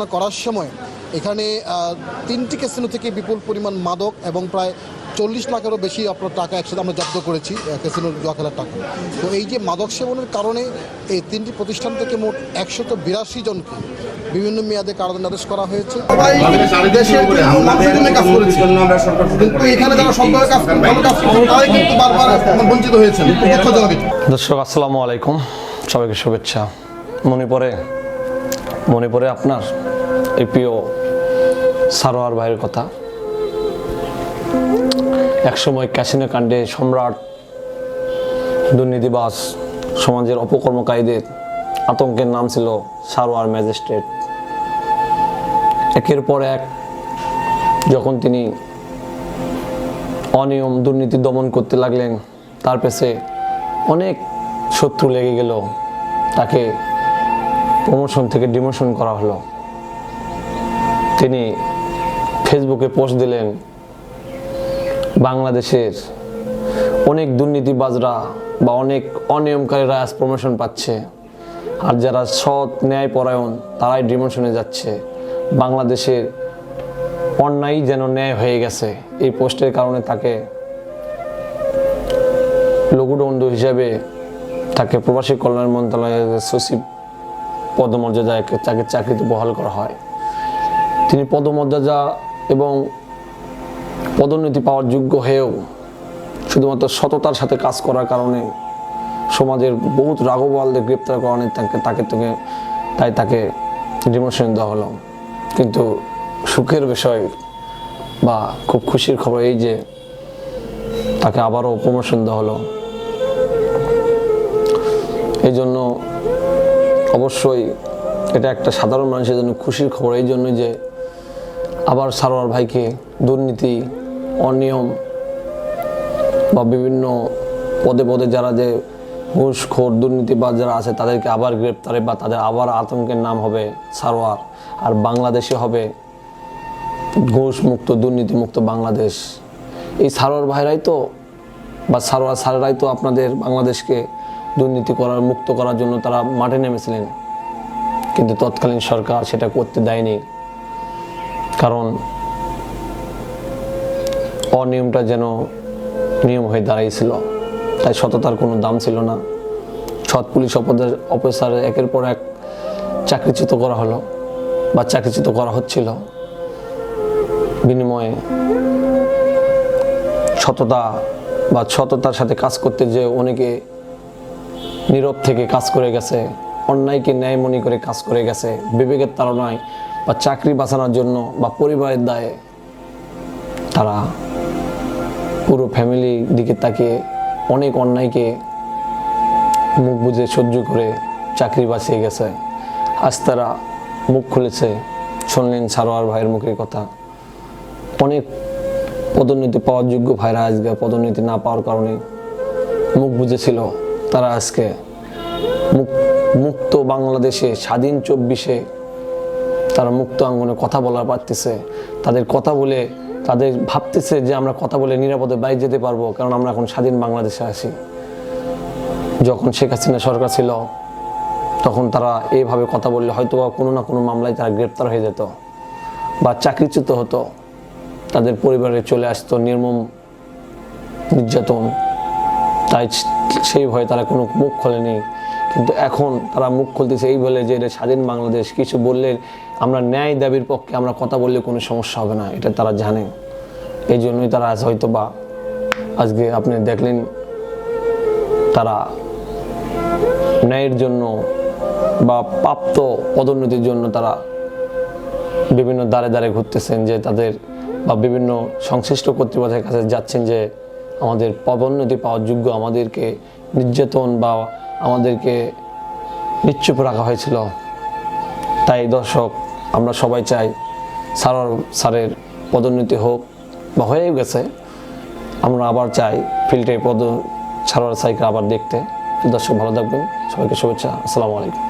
পরিচালনা করার সময় এখানে তিনটি ক্যাসিনো থেকে বিপুল পরিমাণ মাদক এবং প্রায় চল্লিশ লাখেরও বেশি আপনার টাকা একসাথে আমরা জব্দ করেছি আহ, ক্যাসিনোর জুয়া খেলার টাকা। তো এই যে মাদক সেবনের কারণে এই তিনটি প্রতিষ্ঠান থেকে মোট একশত বিরাশি জনকে বিভিন্ন মেয়াদে কারাদণ্ডাদেশ করা হয়েছে। দর্শক আসসালামু আলাইকুম। সবাইকে শুভেচ্ছা। মনে পড়ে মনে পড়ে আপনার এই প্রিয় সারোয়ার ভাইয়ের কথা। একসময় ক্যাসিনো কাণ্ডে সম্রাট দুর্নীতিবাস সমাজের অপকর্মকারীদের আতঙ্কের নাম ছিল সারোয়ার ম্যাজিস্ট্রেট। একের পর এক যখন তিনি অনিয়ম, দুর্নীতি দমন করতে লাগলেন, তার পেছে অনেক শত্রু লেগে গেল। তাকে প্রমোশন থেকে ডিমোশন করা হলো। তিনি ফেসবুকে পোস্ট দিলেন, বাংলাদেশের অনেক দুর্নীতিবাজরা বা অনেক অনিয়মকারীরা আজ প্রমোশন পাচ্ছে। আর যারা সৎ ন্যায়পরায়ণ, তারাই ডিমোশনে যাচ্ছে। বাংলাদেশের অন্যায় যেন ন্যায় হয়ে গেছে। এই পোস্টের কারণে তাকে লঘুদণ্ড হিসাবে তাকে প্রবাসী কল্যাণ মন্ত্রণালয়ের সচিব পদমর্যাদায় তাকে চাকরিতে বহাল করা হয়। তিনি পদমর্যাদা এবং পদোন্নতি পাওয়ার যোগ্য হয়েও শুধুমাত্র সততার সাথে কাজ করার কারণে সমাজের বহুত রাঘবালদের গ্রেপ্তার করানো তাকে তাকে থেকে তাই তাকে ডিমোশন দেওয়া হলো। কিন্তু সুখের বিষয় বা খুব খুশির খবর এই যে তাকে আবারও প্রমোশন দেওয়া হলো। এই জন্য অবশ্যই এটা একটা সাধারণ মানুষের জন্য খুশির খবর। এই জন্য যে আবার সারোয়ার ভাইকে দুর্নীতি, অনিয়ম বা বিভিন্ন পদে পদে যারা যে ঘুষখোর, দুর্নীতিবাজ যারা আছে, তাদেরকে আবার গ্রেপ্তারে বা তাদের আবার আতঙ্কের নাম হবে সারোয়ার। আর বাংলাদেশে হবে ঘুষ মুক্ত দুর্নীতি মুক্ত বাংলাদেশ। এই সারোয়ার ভাইরাই তো বা সারোয়ার সারেরাই তো আপনাদের বাংলাদেশকে দুর্নীতি করার, মুক্ত করার জন্য তারা মাঠে নেমেছিলেন। কিন্তু তৎকালীন সরকার সেটা করতে দেয়নি। কারণ অনিয়মটা যেন নিয়ম হয়ে দাঁড়িয়েছিল তাই সততার কোনো দাম ছিল না। সৎ পুলিশ অপদের অফিসার একের পর এক চাকরিচ্যুত করা হলো বা চাকরিচ্যুত করা হচ্ছিল। বিনিময়ে সততা বা সততার সাথে কাজ করতে যে অনেকে নীরব থেকে কাজ করে গেছে অন্যায়কে ন্যায় মনে করে কাজ করে গেছে, বিবেকের তাড়নায় বা চাকরি বাঁচানোর জন্য বা পরিবারের দায়ে তারা পুরো ফ্যামিলি দিকে তাকিয়ে অনেক অন্যায়কে মুখ বুঝে সহ্য করে চাকরি বাঁচিয়ে গেছে। আজ তারা মুখ খুলেছে, শুনলেন সারোয়ার ভাইয়ের মুখের কথা। অনেক পদোন্নতি পাওয়ার যোগ্য ভাইরা আজকে পদোন্নতি না পাওয়ার কারণে মুখ বুঝেছিল তারা আজকে মুক- মুক্ত বাংলাদেশে, স্বাধীন চব্বিশে তারা মুক্ত আঙ্গনে কথা বলা পারতেছে। তাদের কথা বলে, তাদের ভাবতেছে যে আমরা কথা বলে নিরাপদে বাইরে যেতে পারব, কারণ আমরা এখন স্বাধীন বাংলাদেশে আছি। যখন শেখ হাসিনা সরকার ছিল, তখন তারা এইভাবে কথা বললে হয়তো বা কোনো না কোনো মামলায় তারা গ্রেপ্তার হয়ে যেত বা চাকরিচ্যুত হতো। তাদের পরিবারে চলে আসতো নির্মম নির্যাতন। তাই সেই ভয়ে তারা কোনো মুখ খোলেনি। কিন্তু এখন তারা মুখ খুলতেছে এই বলে যে এটা স্বাধীন বাংলাদেশ, কিছু বললে আমরা ন্যায় দাবির পক্ষে আমরা কথা বললে কোনো সমস্যা হবে না। এটা তারা জানে। এই জন্যই তারা আজ হয়তো বা আজকে আপনি দেখলেন তারা ন্যায়ের জন্য বা প্রাপ্ত পদোন্নতির জন্য তারা বিভিন্ন দ্বারে দ্বারে ঘুরতেছেন যে তাদের বা বিভিন্ন সংশ্লিষ্ট কর্তৃপক্ষের কাছে যাচ্ছেন যে আমাদের পদোন্নতি পাওয়ার যোগ্য আমাদেরকে নির্যাতন বা আমাদেরকে নিশ্চুপ রাখা হয়েছিল। তাই দর্শক, আমরা সবাই চাই সারর স্যারের পদোন্নতি হোক বা হয়ে গেছে। আমরা আবার চাই ফিল্ডে পদ সারোয়ার সাইকে আবার দেখতে। দর্শক, ভালো থাকবেন। সবাইকে শুভেচ্ছা। আসসালামু আলাইকুম।